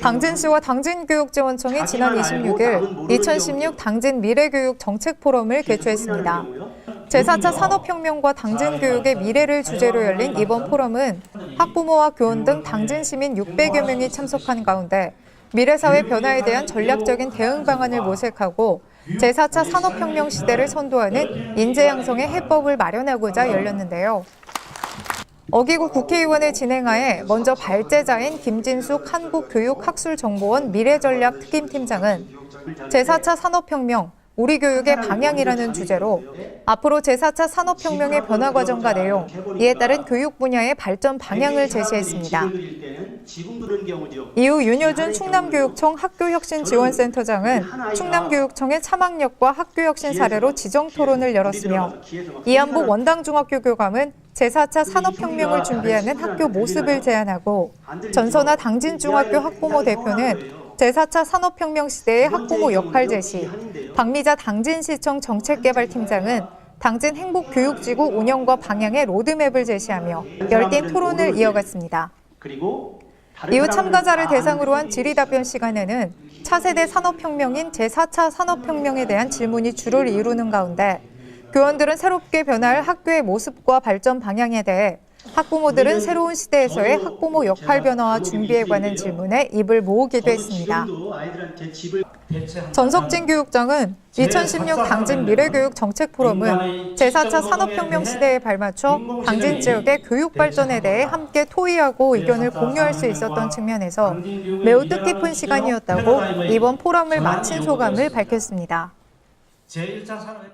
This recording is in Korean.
당진시와 당진교육지원청이 지난 26일 2016 당진 미래교육 정책 포럼을 개최했습니다. 제4차 산업혁명과 당진교육의 미래를 주제로 열린 이번 포럼은 학부모와 교원 등 당진 시민 600여 명이 참석한 가운데 미래사회 변화에 대한 전략적인 대응 방안을 모색하고 제4차 산업혁명 시대를 선도하는 인재 양성의 해법을 마련하고자 열렸는데요. 어기구 국회의원의 진행하에 먼저 발제자인 김진숙 한국교육학술정보원 미래전략 특임팀장은 제4차 산업혁명, 우리 교육의 방향이라는 주제로 앞으로 제4차 산업혁명의 변화 과정과 내용, 이에 따른 교육 분야의 발전 방향을 제시했습니다. 이후 윤여준 충남교육청 학교혁신지원센터장은 충남교육청의 참학력과 학교혁신 사례로 지정 토론을 열었으며 이한복 원당중학교 교감은 제4차 산업혁명을 준비하는 학교 모습을 제안하고 전선아 당진중학교 학부모 대표는 제4차 산업혁명 시대의 학부모 역할 제시, 박미자 당진시청 정책개발팀장은 당진 행복교육지구 운영과 방향의 로드맵을 제시하며 열띤 토론을 이어갔습니다. 이후 참가자를 대상으로 한 질의답변 시간에는 차세대 산업혁명인 제4차 산업혁명에 대한 질문이 주를 이루는 가운데 교원들은 새롭게 변화할 학교의 모습과 발전 방향에 대해 학부모들은 새로운 시대에서의 학부모 역할 변화와 준비에 관한 질문에 입을 모으기도 했습니다. 전석진 교육장은 2016 당진 미래교육 정책 포럼은 제4차 산업혁명 시대에 발맞춰 당진 지역의 교육 발전에 대해 함께 토의하고 의견을 공유할 수 있었던 측면에서 매우 뜻깊은 시간이었다고 이번 포럼을 마친 소감을 밝혔습니다. 제1차 산업